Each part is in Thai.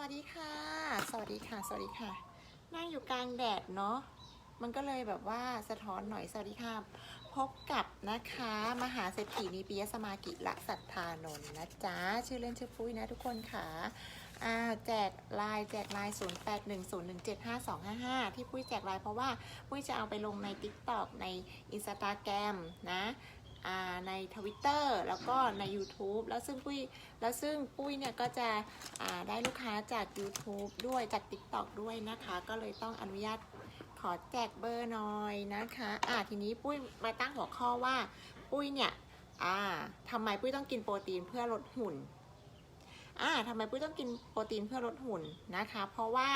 วัสดีค่ะ สวัสดีค่ะ สวัสดีค่ะ นั่งอยู่กลางแดดเนาะ มันก็เลยแบบว่าสะท้อนหน่อย สวัสดีค่ะ พบกับนะคะ มหาเศรษฐีนีปิยสมากิละสัทธานนท์นะจ๊ะ ชื่อเล่นชื่อปุ้ยนะทุกคนค่ะอ่าแจกไลน์แจกไลน์0810175255 ที่ปุ้ยแจกไลน์เพราะว่าปุ้ยจะเอาไปลงใน TikTok ใน Instagram นะ ใน Twitter แล้วก็ใน YouTube แล้วซึ่งปุ้ยแล้วซึ่งปุ้ยเนี่ยก็จะได้ลูกค้าจาก YouTube ด้วยจาก TikTok ด้วยนะคะ ก็เลยต้องอนุญาตขอแจกเบอร์หน่อยนะคะอ่าทีนี้ปุ้ยมาตั้งหัวข้อว่า ปุ้ยเนี่ยอ่าทำไมปุ้ยต้องกินโปรตีนเพื่อลดหุ่นอ่าทำไมปุ้ยต้องกินโปรตีนเพื่อลดหุ่นนะคะ เพราะว่า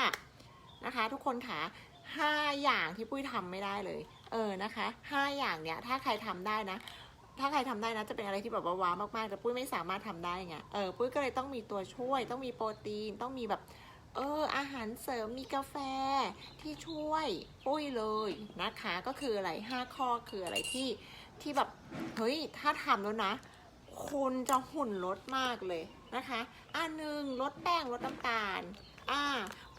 นะคะทุกคนค่ะห้าอย่างที่ปุ้ยทำไม่ได้เลย เออนะคะห้าอย่างเนี้ยถ้าใครทำได้นะ ถ้าใครทำได้นะจะเป็นอะไรที่แบบว่าว้าวมากๆ แต่ปุ้ยไม่สามารถทำได้ไงเออปุ้ยก็เลยต้องมีตัวช่วย ต้องมีโปรตีน ต้องมีแบบ เออ อาหารเสริมมีกาแฟที่ช่วยปุ้ยเลยนะคะ ก็คืออะไรห้าข้อคืออะไรที่ที่แบบเฮ้ยถ้าทำแล้วนะ คุณจะหุ่นลดมากเลยนะคะอันหนึ่งลดแป้งลดน้ำตาลอ่า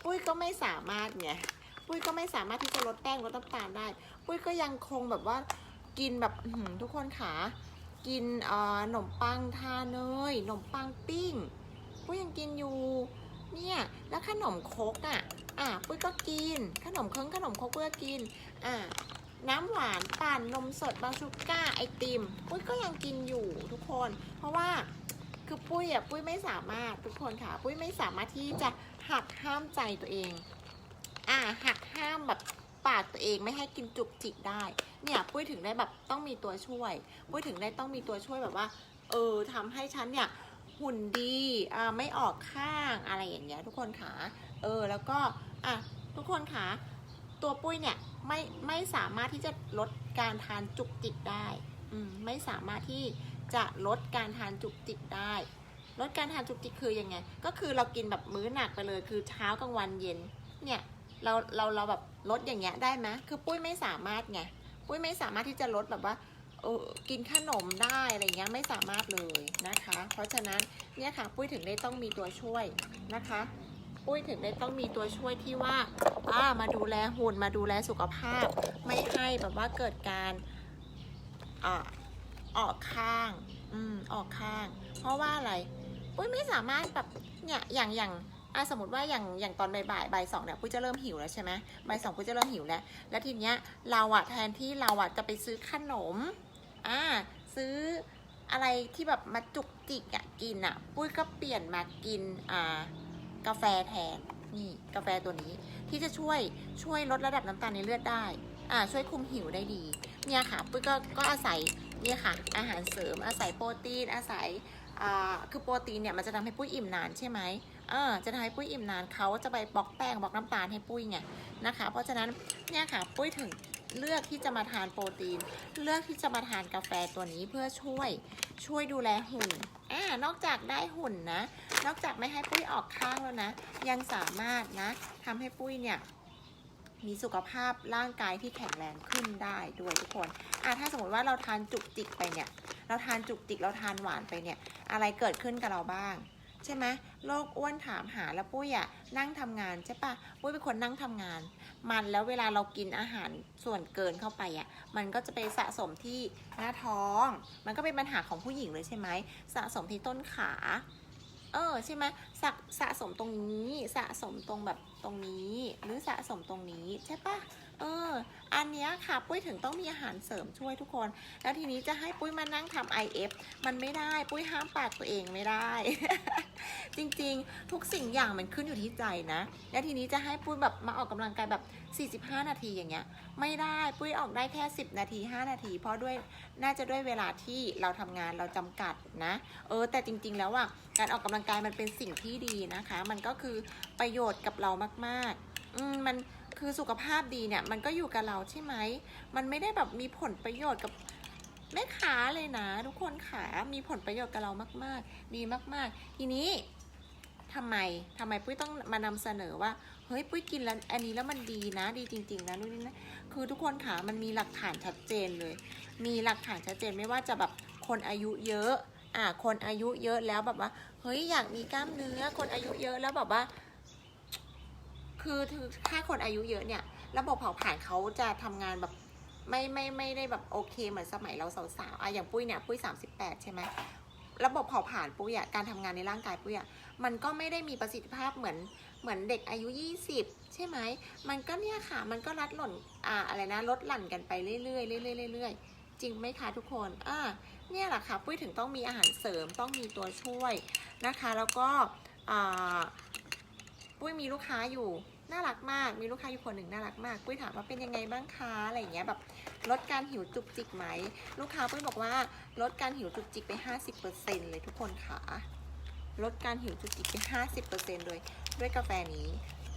ปุ้ยก็ไม่สามารถไงปุ้ยก็ไม่สามารถที่จะลดแป้งลดน้ำตาลได้ ปุ้ยก็ยังคงแบบว่า กินแบบทุกคนขากินขนมปังทาเนยขนมปังปิ้งปุ้ยยังกินอยู่ เนี่ยแล้วขนมคกอะ อะปุ้ยก็กิน ขนมเคิงขนมคกปุ้ยก็กิน อะน้ำหวานปั่นนมสดบาชูก้าไอติม ปุ้ยก็ยังกินอยู่ทุกคน เพราะว่าคือปุ้ยอะปุ้ยไม่สามารถทุกคนค่ะ ปุ้ยไม่สามารถที่จะหักห้ามใจตัวเอง อ่าหักห้ามแบบปากตัวเองไม่ให้กินจุกจิกได้ เนี่ยปุ้ยถึงได้แบบต้องมีตัวช่วย ปุ้ยถึงได้ต้องมีตัวช่วยแบบว่า เออทำให้ฉันเนี่ยหุ่นดีอ่าไม่ออกข้างอะไรอย่างเงี้ยทุกคนค่ะเออแล้วก็อะทุกคนค่ะตัวปุ้ยเนี่ยไม่ไม่สามารถที่จะลดการทานจุกจิกได้อืมไม่สามารถที่จะลดการทานจุกจิกได้ ลดการทานจุกจิกคือยังไง ก็คือเรากินแบบมื้อหนักไปเลยคือเช้ากลางวันเย็นเนี่ยเราเราเราแบบลดอย่างเงี้ยได้ไหมคือปุ้ยไม่สามารถไง ปุ้ยไม่สามารถที่จะลดแบบว่าเออกินขนมได้อะไรเงี้ยไม่สามารถเลยนะคะ เพราะฉะนั้นเนี่ยค่ะปุ้ยถึงได้ต้องมีตัวช่วยนะคะปุ้ยถึงได้ต้องมีตัวช่วยที่ว่าอ่ามาดูแลหุ่นมาดูแลสุขภาพ ไม่ให้แบบว่าเกิดการอ่ออกข้างอืมออกข้าง เพราะว่าอะไรปุ้ยไม่สามารถแบบเนี่ยอย่างอย่าง อะสมมติว่าอย่างอย่างตอนบ่ายบ่ายสองเนี่ยปุ้ยจะเริ่มหิวแล้วใช่ไหมบ่ายสองปุ้ยจะเริ่มหิวแล้ว แล้วทีเนี้ยเราอะแทนที่เราอะจะไปซื้อขนมอ่าซื้ออะไรที่แบบมาจุกจิกอะกินอะปุ้ยก็เปลี่ยนมากินอ่ากาแฟแทนนี่กาแฟตัวนี้ที่จะช่วยช่วยลดระดับน้ำตาลในเลือดได้อ่าช่วยคุมหิวได้ดีเนี่ยค่ะปุ้ยก็ก็อาศัยเนี่ยค่ะอาหารเสริมอาศัยโปรตีนอาศัยอ่าคือโปรตีนเนี่ยมันจะทำให้ปุ้ยอิ่มนานใช่ไหม เออจะทำให้ปุ้ยอิ่มนานเขาจะไปบอกแป้งบอกน้ำตาลให้ปุ้ยไงนะคะ เพราะฉะนั้นเนี่ยค่ะปุ้ยถึงเลือกที่จะมาทานโปรตีน เลือกที่จะมาทานกาแฟตัวนี้เพื่อช่วยช่วยดูแลหุ่นอ่านอกจากได้หุ่นนะ นอกจากไม่ให้ปุ้ยออกข้างแล้วนะ ยังสามารถนะทำให้ปุ้ยเนี่ยมีสุขภาพร่างกายที่แข็งแรงขึ้นได้ด้วยทุกคนอะถ้าสมมติว่าเราทานจุกจิกไปเนี่ย เราทานจุกจิกเราทานหวานไปเนี่ย อะไรเกิดขึ้นกับเราบ้าง ใช่ไหมโรคอ้วนถามหาแล้วปุ้ยอะนั่งทำงานใช่ปะปุ้ยเป็นคนนั่งทำงาน มันแล้วเวลาเรากินอาหารส่วนเกินเข้าไปอะมันก็จะไปสะสมที่หน้าท้อง มันก็เป็นปัญหาของผู้หญิงเลยใช่ไหมสะสมที่ต้นขา เออใช่ไหมสะสะสมตรงนี้สะสมตรงแบบตรงนี้ หรือสะสมตรงนี้ใช่ปะเออ อันนี้ค่ะปุ้ยถึงต้องมีอาหารเสริมช่วยทุกคน แล้วทีนี้จะให้ปุ้ยมานั่งทำ IF มันไม่ได้ปุ้ยห้ามปากตัวเองไม่ได้ จริงๆ ทุกสิ่งอย่างมันขึ้นอยู่ที่ใจนะ แล้วทีนี้จะให้ปุ้ยแบบมาออกกำลังกายแบบ 45 นาทีอย่างเงี้ย ไม่ได้ปุ้ยออกได้แค่ 10 นาที 5 นาที เพราะด้วยน่าจะด้วยเวลาที่เราทำงานเราจำกัดนะ เออ แต่จริงๆแล้วอะการออกกำลังกายมันเป็นสิ่งที่ดีนะคะ มันก็คือประโยชน์กับเรามากๆ อืมมันคือสุขภาพดีเนี่ย มันก็อยู่กับเราใช่ไหม มันไม่ได้แบบมีผลประโยชน์กับแม่ค้าเลยนะ ทุกคนขามีผลประโยชน์กับเรามาก ๆ ดีมาก ๆ ทีนี้ ทำไมทำไมปุ้ยต้องมานำเสนอว่า เฮ้ยปุ้ยกินแล้วอันนี้แล้วมันดีนะ ดีจริง ๆ นะนู่นนี่นะคือทุกคนขามันมีหลักฐานชัดเจนเลย มีหลักฐานชัดเจนไม่ว่าจะแบบคนอายุเยอะอ่าคนอายุเยอะแล้วแบบว่า เฮ้ยอยากมีกล้ามเนื้อ คนอายุเยอะแล้วแบบว่า คือคือถ้าคนอายุเยอะเนี่ย ระบบเผาผลาญเขาจะทำงานแบบไม่ไม่ไม่ได้แบบโอเคเหมือนสมัยเราสาวๆอะอย่างปุ้ยเนี่ยปุ้ย38ใช่ไหมระบบเผาผลาญปุ้ยอะการทำงานในร่างกายปุ้ยอะ มันก็ไม่ได้มีประสิทธิภาพเหมือนเหมือนเด็กอายุ 20 ใช่ไหม มันก็เนี่ยค่ะ มันก็รัดหล่นอ่าอะไรนะลดหลั่นกันไปเรื่อยๆเรื่อยๆเรื่อยๆจริงไหมคะทุกคนอ่าเนี่ยแหละค่ะปุ้ยถึงต้องมีอาหารเสริมต้องมีตัวช่วยนะคะ แล้วก็อ่าปุ้ยมีลูกค้าอยู่น่ารักมาก มีลูกค้าอยู่คนหนึ่งน่ารักมาก ปุ้ยถามว่าเป็นยังไงบ้างคะอะไรอย่างเงี้ยแบบลดการหิวจุกจิกไหม ลูกค้าปุ้ยบอกว่าลดการหิวจุกจิกไป 50%เลยทุกคนค่ะ ลดการหิวจุกจิกไป50%เลยด้วยกาแฟนี้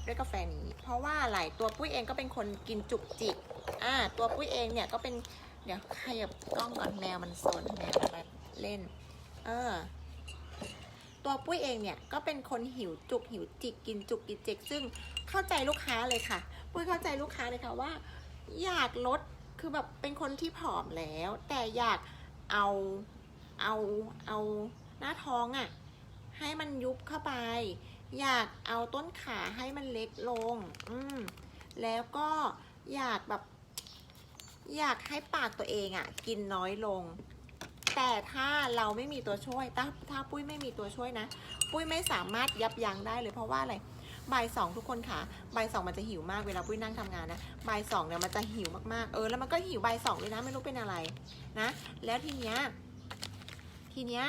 ด้วยกาแฟนี้ เพราะว่าอะไรตัวปุ้ยเองก็เป็นคนกินจุกจิกอ่าตัวปุ้ยเองเนี่ยก็เป็นเดี๋ยวขยับกล้องก่อนแมวมันโซนแมวมันมาเล่น เออ ตัวปุ้ยเองเนี่ยก็เป็นคนหิวจุกหิวจิกกินจุกกินจิกซึ่งเข้าใจลูกค้าเลยค่ะ ปุ้ยเข้าใจลูกค้าเลยค่ะว่า อยากลดคือแบบเป็นคนที่ผอมแล้ว แต่อยากเอาเอาเอาหน้าท้องอะ่ะ ให้มันยุบเข้าไปอยากเอาต้นขาให้มันเล็กลง อืมแล้วก็อยากแบบ อยากให้ปากตัวเองอะ่ะ กินน้อยลง แต่ถ้าเราไม่มีตัวช่วย ถ้าถ้าปุ้ยไม่มีตัวช่วยนะ ปุ้ยไม่สามารถยับยั้งได้เลยเพราะว่าอะไรบ่ายสองทุกคนค่ะบ่ายสองมันจะหิวมากเวลาปุ้ยนั่งทำงานนะบ่ายสองเนี่ยมันจะหิวมากๆ เออแล้วมันก็หิวบ่ายสองเลยนะไม่รู้เป็นอะไรนะ แล้วทีเนี้ยทีเนี้ย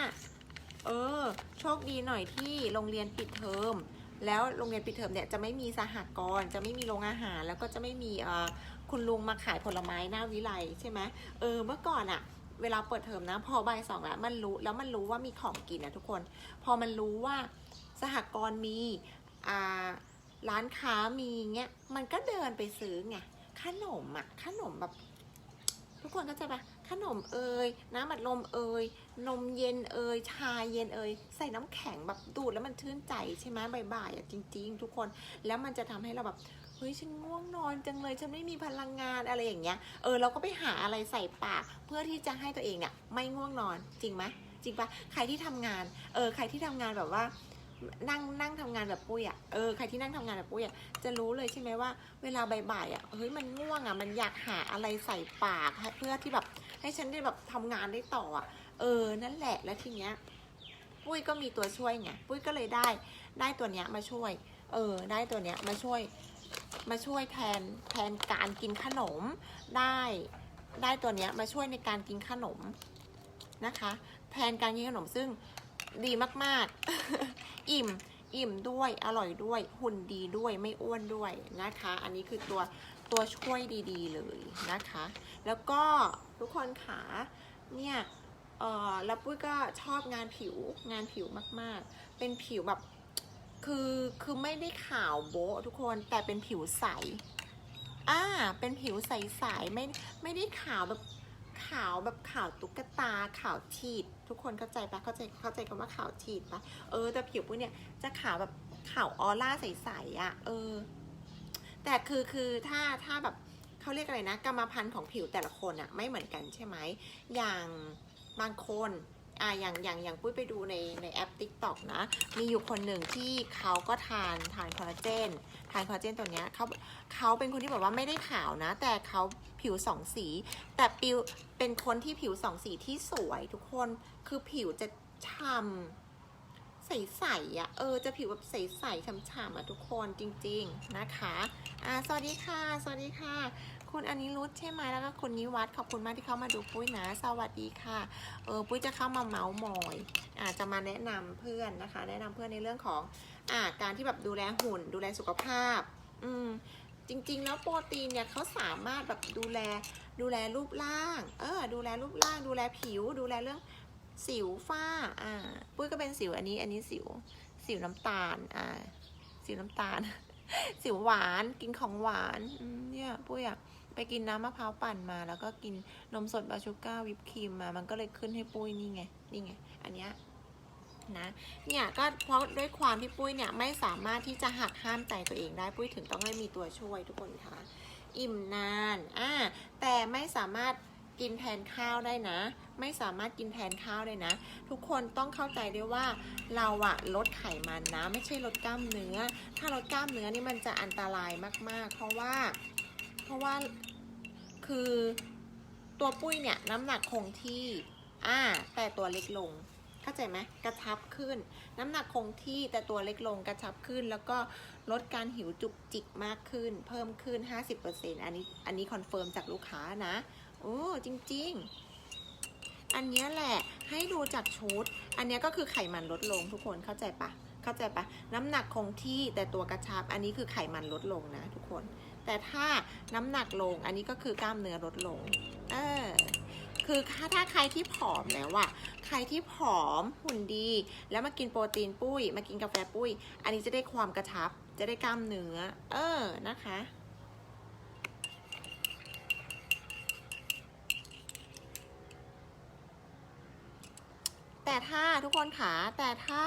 เออ โชคดีหน่อยที่โรงเรียนปิดเทอม แล้วโรงเรียนปิดเทอมเนี่ยจะไม่มีสหกรณ์จะไม่มีโรงอาหาร แล้วก็จะไม่มีเอ่อคุณลุงมาขายผลไม้หน้าวิไลใช่ไหมเออ เมื่อก่อนอะเวลาเปิดเทอมนะ พอบ่ายสองแล้วมันรู้แล้วมันรู้ว่ามีของกินนะทุกคน พอมันรู้ว่าสหกรณ์มีอ่าร้านค้ามีเงี้ยมันก็เดินไปซื้อไงขนมอะขนมแบบ ทุกคนก็จะปขนมเอ่ยน้ำอัดลมเอ่ยนมเย็นเอ่ยชาเย็นเอ่ยใส่น้ำแข็งแบบดูดแล้วมันชื่นใจใช่ไหมบ่ายๆอะจริง ๆ ทุกคนแล้วมันจะทำให้เราแบบเฮ้ยฉันง่วงนอนจังเลยฉันไม่มีพลังงานอะไรอย่างเงี้ยเออเราก็ไปหาอะไรใส่ปาก เพื่อที่จะให้ตัวเองเนี่ยไม่ง่วงนอนจริงไหมจริงปะใครที่ทำงานเออใครที่ทำงานแบบว่า นั่งนั่งทำงานแบบปุ้ยอะเออใครที่นั่งทำงานแบบปุ้ยอะจะรู้เลยใช่ไหมว่า เวลาบ่ายๆอะเฮ้ยมันง่วงอะมันอยากหาอะไรใส่ปากเพื่อที่แบบให้ฉันได้แบบทำงานได้ต่ออะ เออนั่นแหละแล้วทีเนี้ยปุ้ยก็มีตัวช่วยไงปุ้ยก็เลยได้ได้ตัวเนี้ยมาช่วย เออ ได้ตัวเนี้ยมาช่วยมาช่วยแทนแทนการกินขนมได้ได้ตัวเนี้ยมาช่วยในการกินขนมนะคะ แทนการกินขนมซึ่ง ดีมากๆ อิ่ม อิ่มด้วย อร่อยด้วย หุ่นดีด้วย ไม่อ้วนด้วยนะคะ อันนี้คือตัวตัวช่วยดีๆเลยนะคะ แล้วก็ทุกคนขาเนี่ยเออแล้วปุ้ยก็ชอบงานผิวงานผิวมากๆ เป็นผิวแบบคือคือไม่ได้ขาวโบ๊ะทุกคนแต่เป็นผิวใสอ่าเป็นผิวใสๆไม่ไม่ได้ขาวแบบขาวแบบขาวตุ๊กตาขาวฉีด ทุกคนเข้าใจปะเข้าใจเข้าใจคำว่าขาวฉีดปะเออแต่ผิวปุ้ยเนี่ยจะขาวแบบขาวออร่าใสๆอะเออ แต่คือคือถ้าถ้าแบบเขาเรียกอะไรนะ กรรมพันธุ์ของผิวแต่ละคนอะไม่เหมือนกันใช่ไหมอย่างบางคน อ่าอย่างอย่างอย่างปุ้ยไปดูในในแอป TikTok นะ มีอยู่คนหนึ่งที่เขาก็ทานทานคอลลาเจนทานคอลลาเจนตัวเนี้ยเขาเขาเป็นคนที่แบบว่าไม่ได้ขาวนะ แต่เขาผิวสองสี แต่ปิวเป็นคนที่ผิวสองสีที่สวยทุกคนคือผิวจะฉ่ำใสๆอะเออจะผิวแบบใสๆฉ่ำๆอะทุกคนจริง ๆนะคะอ่าสวัสดีค่ะ สวัสดีค่ะ คุณอนิรุธใช่ไหมแล้วก็คุณนิวัฒน์ขอบคุณมากที่เข้ามาดูปุ้ยนะ สวัสดีค่ะ เออปุ้ยจะเข้ามาเมาส์มอยอาจจะมาแนะนำเพื่อนนะคะ แนะนำเพื่อนในเรื่องของอ่าการที่แบบดูแลหุ่น ดูแลสุขภาพ อืมจริง ๆ แล้วโปรตีนเนี่ยเขาสามารถแบบดูแลดูแลรูปร่าง เออ ดูแลรูปร่าง ดูแลผิว ดูแลเรื่องสิวฝ้า อ่า ปุ้ยก็เป็นสิวอันนี้ อันนี้สิว สิวน้ำตาล อ่า สิวน้ำตาล สิวหวาน กินของหวานเนี่ย ปุ้ยอะ ไปกินน้ำมะพร้าวปั่นมา แล้วก็กินนมสดบาชูก้าวิปครีมมา มันก็เลยขึ้นให้ปุ้ยนี่ไง นี่ไง อันเนี้ยนะ เนี่ยก็เพราะด้วยความที่ปุ้ยเนี่ยไม่สามารถที่จะหักห้ามใจตัวเองได้ปุ้ยถึงต้องให้มีตัวช่วยทุกคนค่ะ อิ่มนาน อ่า แต่ไม่สามารถกินแทนข้าวได้นะ ไม่สามารถกินแทนข้าวได้นะ ทุกคนต้องเข้าใจด้วยว่าเราอะลดไขมันนะ ไม่ใช่ลดกล้ามเนื้อ ถ้าลดกล้ามเนื้อนี่มันจะอันตรายมาก ๆ เพราะว่า เพราะว่า คือตัวปุ้ยเนี่ยน้ำหนักคงที่ อ่า แต่ตัวเล็กลง เข้าใจไหมกระชับขึ้น น้ำหนักคงที่แต่ตัวเล็กลงกระชับขึ้น แล้วก็ลดการหิวจุกจิกมากขึ้น เพิ่มขึ้น 50%อันนี้อันนี้คอนเฟิร์มจากลูกค้านะโอ้จริง ๆ อันนี้แหละให้ดูจากชุด อันนี้ก็คือไขมันลดลงทุกคนเข้าใจปะเข้าใจปะน้ำหนักคงที่แต่ตัวกระชับ อันนี้คือไขมันลดลงนะทุกคน แต่ถ้าน้ำหนักลงอันนี้ก็คือกล้ามเนื้อลดลง เออ คือถ้าถ้าใครที่ผอมแล้วอะใครที่ผอมหุ่นดี แล้วมากินโปรตีนปุ้ย มากินกาแฟปุ้ย อันนี้จะได้ความกระชับ จะได้กล้ามเนื้อ เออ นะคะแต่ถ้าทุกคนขาแต่ถ้า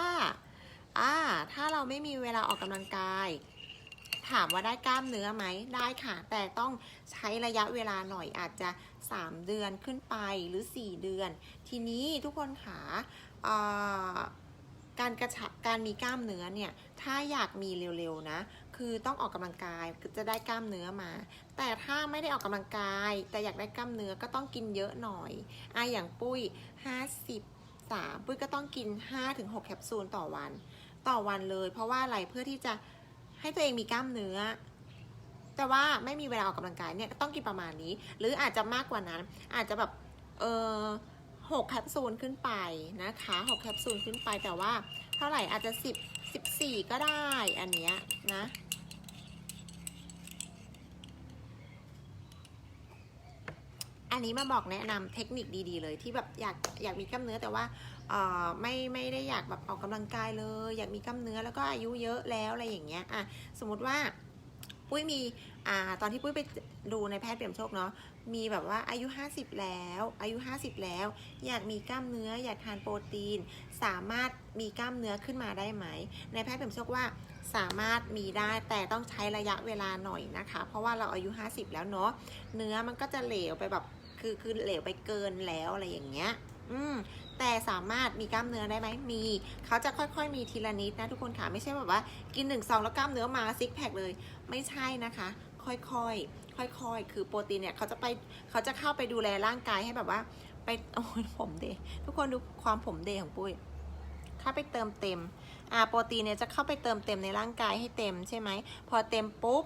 อ่าถ้าเราไม่มีเวลาออกกำลังกาย ถามว่าได้กล้ามเนื้อไหมได้ค่ะ แต่ต้องใช้ระยะเวลาหน่อยอาจจะ 3 เดือนขึ้นไปหรือ 4 เดือน ทีนี้ทุกคนขาอ่าการกระชับการมีกล้ามเนื้อเนี่ย ถ้าอยากมีเร็วๆนะ คือต้องออกกำลังกายจะได้กล้ามเนื้อมา แต่ถ้าไม่ได้ออกกำลังกาย แต่อยากได้กล้ามเนื้อก็ต้องกินเยอะหน่อยอะอย่างปุ้ย 53 ปุ้ยก็ต้องกิน 5-6 แคปซูลต่อวัน ต่อวันเลย เพราะว่าอะไรเพื่อที่จะ ให้ตัวเองมีกล้ามเนื้อ แต่ว่าไม่มีเวลาออกกำลังกายเนี่ยต้องกินประมาณนี้ หรืออาจจะมากกว่านั้น อาจจะแบบเออหกแคปซูลขึ้นไปนะคะหกแคปซูลขึ้นไปแต่ว่าเท่าไหร่อาจจะสิบสิบสี่ก็ได้อันเนี้ยนะอันนี้มาบอกแนะนำเทคนิคดีๆเลยที่แบบอยากอยากมีกล้ามเนื้อแต่ว่า ไม่ไม่ได้อยากแบบออกกำลังกายเลย อยากมีกล้ามเนื้อแล้วก็อายุเยอะแล้วอะไรอย่างเงี้ยอะสมมติว่าปุ้ยมีอ่าตอนที่ปุ้ยไปดูในแพทย์เปี่ยมโชคเนาะมีแบบว่าอายุ 50 แล้ว อายุ 50 แล้ว อยากมีกล้ามเนื้อ อยากทานโปรตีน สามารถมีกล้ามเนื้อขึ้นมาได้ไหม ในแพทย์เปี่ยมโชคว่าสามารถมีได้แต่ต้องใช้ระยะเวลาหน่อยนะคะ เพราะว่าเราอายุ 50 แล้วเนาะเนื้อมันก็จะเหลวไปแบบคือคือเหลวไปเกินแล้วอะไรอย่างเงี้ยอืมแต่สามารถมีกล้ามเนื้อได้ไหมมี เขาจะค่อยๆ มีทีละนิดนะทุกคนค่ะ ไม่ใช่แบบว่ากินหนึ่งซองแล้วกล้ามเนื้อมาซิกแพคเลย ไม่ใช่นะคะ ค่อยๆ ค่อยๆ คือโปรตีนเนี่ยเขาจะไปเขาจะเข้าไปดูแลร่างกายให้แบบว่า ไปโอ้ผมเดทุกคนดูความผมเดของปุ้ยเข้าไปเติมเต็ม อ่า โปรตีนเนี่ยจะเข้าไปเติมเต็มในร่างกายให้เต็มใช่ไหม พอเต็มปุ๊บ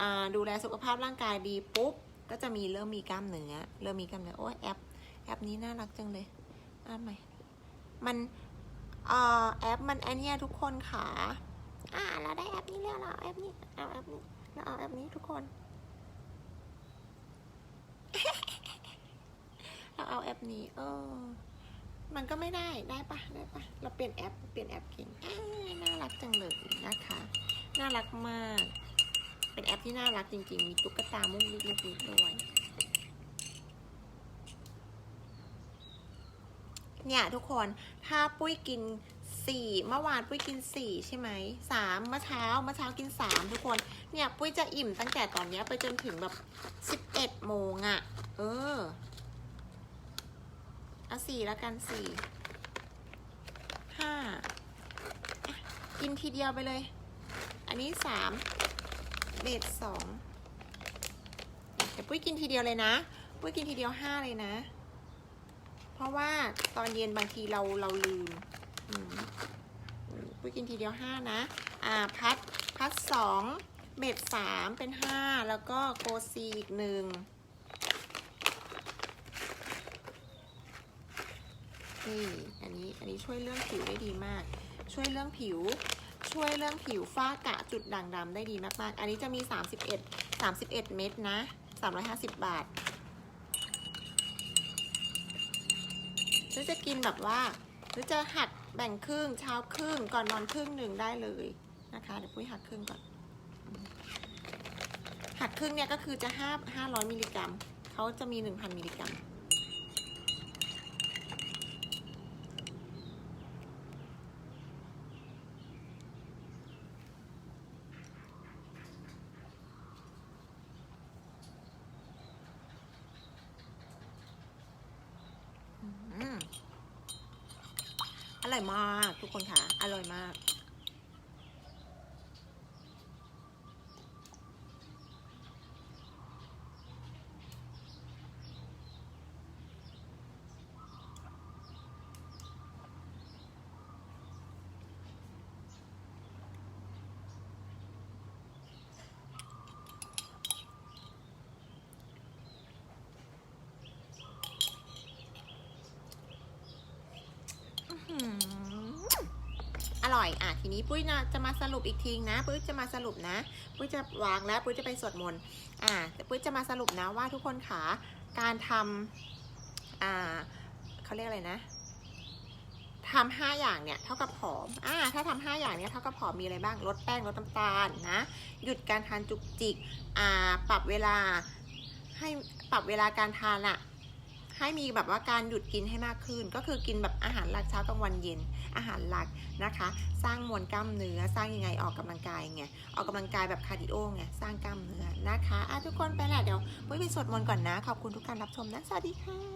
อ่า ดูแลสุขภาพร่างกายดีปุ๊บ ก็จะมีเริ่มมีกล้ามเนื้อ เริ่มมีกล้ามเนื้อ โอ้แอป แอปนี้น่ารักจังเลย อ่านใหม่มันเอ่อแอปมันไอนเนี้ยทุกคนค่ะ อ่าเราได้แอปนี้แล้วเราเอแอปนี้เอาแอปนี้เราเอาแอปนี้ทุกคน เราเอาแอปนี้ เออ มันก็ไม่ได้ได้ปะได้ปะเราเปลี่ยนแอปเปลี่ยนแอปเก่งน่ารักจังเลยนะคะ น่ารักมาก เป็นแอปที่น่ารักจริงๆ มีตุ๊กตามุ้งลิกมุ้งลิกด้วย เนี่ยทุกคนถ้าปุ้ยกินสี่เมื่อวานปุ้ยกินสี่ใช่ไหมสามเมื่อเช้าเมื่อเช้ากินสามทุกคนเนี่ยปุ้ยจะอิ่มตั้งแต่ตอนเนี้ยไปจนถึงแบบสิบเอ็ดโมงอะ่ะ เออเอาสี่แล้วกันสี่ห้ากินทีเดียวไปเลย อันนี้สามเบสสองเดี๋ยวปุ้ยกินทีเดียวเลยนะ ปุ้ยกินทีเดียวห้าเลยนะ เพราะว่าตอนเย็นบางทีเราเราลืมอืมปุ้ยกินทีเดียวห้านะ อ่าพัดพัดสองเบ็ดสามเป็นห้าแล้วก็โกซีอีกหนึ่งนี่ อันนี้ อันนี้ช่วยเรื่องผิวได้ดีมาก ช่วยเรื่องผิว ช่วยเรื่องผิวฝ้ากระจุดด่างดำได้ดีมากๆ อันนี้จะมี 31 31 เม็ดนะ 350 บาท รือจะกินแบบว่า หรือจะหักแบ่งครึ่งเช้าครึ่งก่อนนอนครึ่งหนึ่งได้เลยนะคะ เดี๋ยวปุ้ยหักครึ่งก่อน หักครึ่งเนี่ยก็คือจะห้าห้าร้อยมิลลิกรัมเขาจะมีหนึ่งพันมิลลิกรัม อร่อยมากทุกคนค่ะ อร่อยมาก อร่อย อะ ทีนี้ปุ้ยนะจะมาสรุปอีกทีนะ ปุ้ยจะมาสรุปนะ ปุ้ยจะวางแล้ว ปุ้ยจะไปสวดมนต์ อ่าแต่ปุ้ยจะมาสรุปนะว่าทุกคนขาการทำอ่าเขาเรียกอะไรนะทำห้าอย่างเนี่ยเท่ากับผอม อ่า ถ้าทำห้าอย่างเนี่ยเท่ากับผอมมีอะไรบ้าง ลดแป้ง ลดน้ำตาลนะ หยุดการทานจุกจิก อ่า ปรับเวลา ให้ปรับเวลาการทานอะ ให้มีแบบว่าการหยุดกินให้มากขึ้น ก็คือกินแบบอาหารหลักเช้ากลางวันเย็น อาหารหลักนะคะ สร้างมวลกล้ามเนื้อ สร้างยังไงออกกำลังกายไงออกกำลังกายแบบคาร์ดิโอไงสร้างกล้ามเนื้อนะคะอะทุกคนไปแหละเดี๋ยวปุ้ยไปสวดมนต์ก่อนนะ ขอบคุณทุกการรับชมนะสวัสดีค่ะ